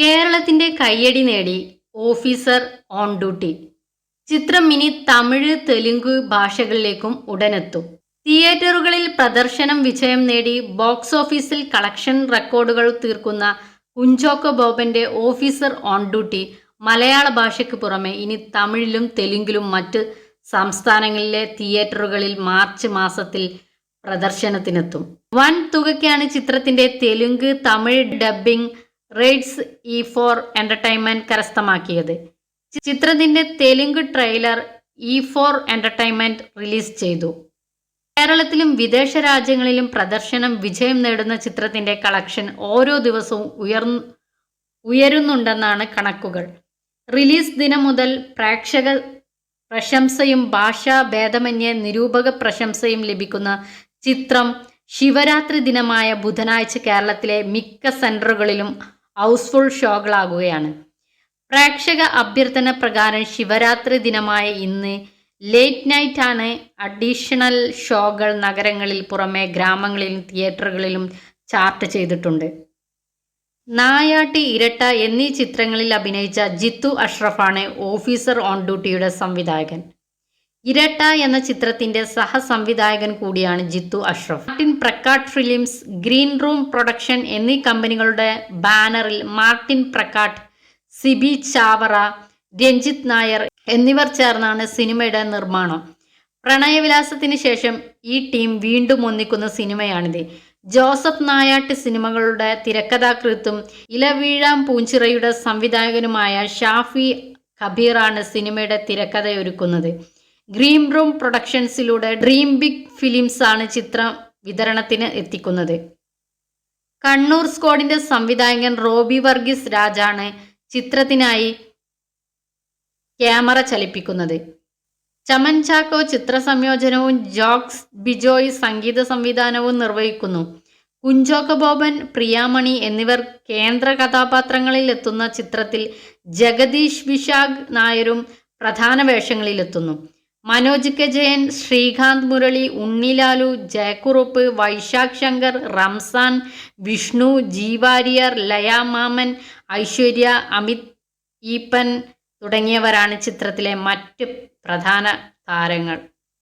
കേരളത്തിന്റെ കയ്യടി നേടി ഓഫീസർ ഓൺ ഡ്യൂട്ടി. ചിത്രം ഇനി തമിഴ് തെലുങ്ക് ഭാഷകളിലേക്കും ഉടനെത്തും. തിയേറ്ററുകളിൽ പ്രദർശനം വിജയം നേടി ബോക്സ് ഓഫീസിൽ കളക്ഷൻ റെക്കോർഡുകൾ തീർക്കുന്ന കുഞ്ചോക്കോ ബോബന്റെ ഓഫീസർ ഓൺ ഡ്യൂട്ടി മലയാള ഭാഷയ്ക്ക് പുറമെ ഇനി തമിഴിലും തെലുങ്കിലും മറ്റ് സംസ്ഥാനങ്ങളിലെ തിയേറ്ററുകളിൽ മാർച്ച് മാസത്തിൽ പ്രദർശനത്തിനെത്തും. വൻ തുകയ്ക്കാണ് ചിത്രത്തിന്റെ Telugu Tamil dubbing rights E four entertainment കരസ്ഥമാക്കിയത്. ചിത്രത്തിന്റെ Telugu trailer E four entertainment release ചെയ്തു. കേരളത്തിലും വിദേശ രാജ്യങ്ങളിലും പ്രദർശനം വിജയം നേടുന്ന ചിത്രത്തിന്റെ കളക്ഷൻ ഓരോ ദിവസവും ഉയർന്നു ഉയരുന്നുണ്ടെന്നാണ് കണക്കുകൾ. റിലീസ് ദിനം മുതൽ പ്രേക്ഷക പ്രശംസയും ഭാഷാ ഭേദമന്യേ നിരൂപക പ്രശംസയും ലഭിക്കുന്ന ചിത്രം ശിവരാത്രി ദിനമായ ബുധനാഴ്ച കേരളത്തിലെ മിക്ക സെന്ററുകളിലും ഹൗസ്ഫുൾ ഷോകളാകുകയാണ്. പ്രേക്ഷക അഭ്യർത്ഥന പ്രകാരം ശിവരാത്രി ദിനമായ ഇന്ന് ലേറ്റ് നൈറ്റ് ആണ് അഡീഷണൽ ഷോകൾ നഗരങ്ങളിൽ പുറമെ ഗ്രാമങ്ങളിലും തിയേറ്ററുകളിലും ചാർട്ട് ചെയ്തിട്ടുണ്ട്. നായാട്ടി ഇരട്ട എന്നീ ചിത്രങ്ങളിൽ അഭിനയിച്ച ജിത്തു അഷ്റഫാണ് ഓഫീസർ ഓൺ ഡ്യൂട്ടിയുടെ സംവിധായകൻ. ഇരട്ട എന്ന ചിത്രത്തിന്റെ സഹസംവിധായകൻ കൂടിയാണ് Jithu Ashraf. Martin Prakkat films green room production എന്നീ കമ്പനികളുടെ ബാനറിൽ മാർട്ടിൻ പ്രക്കാട്ട് സിബി ചാവറ രഞ്ജിത്ത് നായർ എന്നിവർ ചേർന്നാണ് സിനിമയുടെ നിർമ്മാണം. പ്രണയവിലാസത്തിന് ശേഷം ഈ ടീം വീണ്ടും ഒന്നിക്കുന്ന സിനിമയാണിത്. ജോസഫ് നായാട്ട് സിനിമകളുടെ തിരക്കഥാകൃത്തും ഇലവീഴാം പൂഞ്ചിറയുടെ സംവിധായകനുമായ ഷാഫി കബീറാണ് സിനിമയുടെ തിരക്കഥയൊരുക്കുന്നത്. ഗ്രീൻ റൂം പ്രൊഡക്ഷൻസിലൂടെ ഡ്രീം ബിഗ് ഫിലിംസ് ആണ് ചിത്രം വിതരണത്തിന് എത്തിക്കുന്നത്. കണ്ണൂർ സ്ക്വാഡിന്റെ സംവിധായകൻ റോബി വർഗീസ് രാജാണ് ചിത്രത്തിനായി ക്യാമറ ചലിപ്പിക്കുന്നത്. ചമൻ ചാക്കോ ചിത്ര സംയോജനവും ജോക്സ് ബിജോയ് സംഗീത സംവിധാനവും നിർവഹിക്കുന്നു. കുഞ്ചോക്ക ബോബൻ പ്രിയാമണി എന്നിവർ കേന്ദ്ര കഥാപാത്രങ്ങളിൽ എത്തുന്ന ചിത്രത്തിൽ ജഗദീഷ് വിശാഖ് നായരും പ്രധാന വേഷങ്ങളിലെത്തുന്നു. മനോജ് കെ ജയൻ ശ്രീകാന്ത് മുരളി ഉണ്ണിലാലു ജയക്കുറുപ്പ് വൈശാഖ് ശങ്കർ റംസാൻ വിഷ്ണു ജീവാരിയർ ലയ മാമൻ ഐശ്വര്യ അമിത് ഈപ്പൻ തുടങ്ങിയവരാണ് ചിത്രത്തിലെ മറ്റ് പ്രധാന താരങ്ങൾ.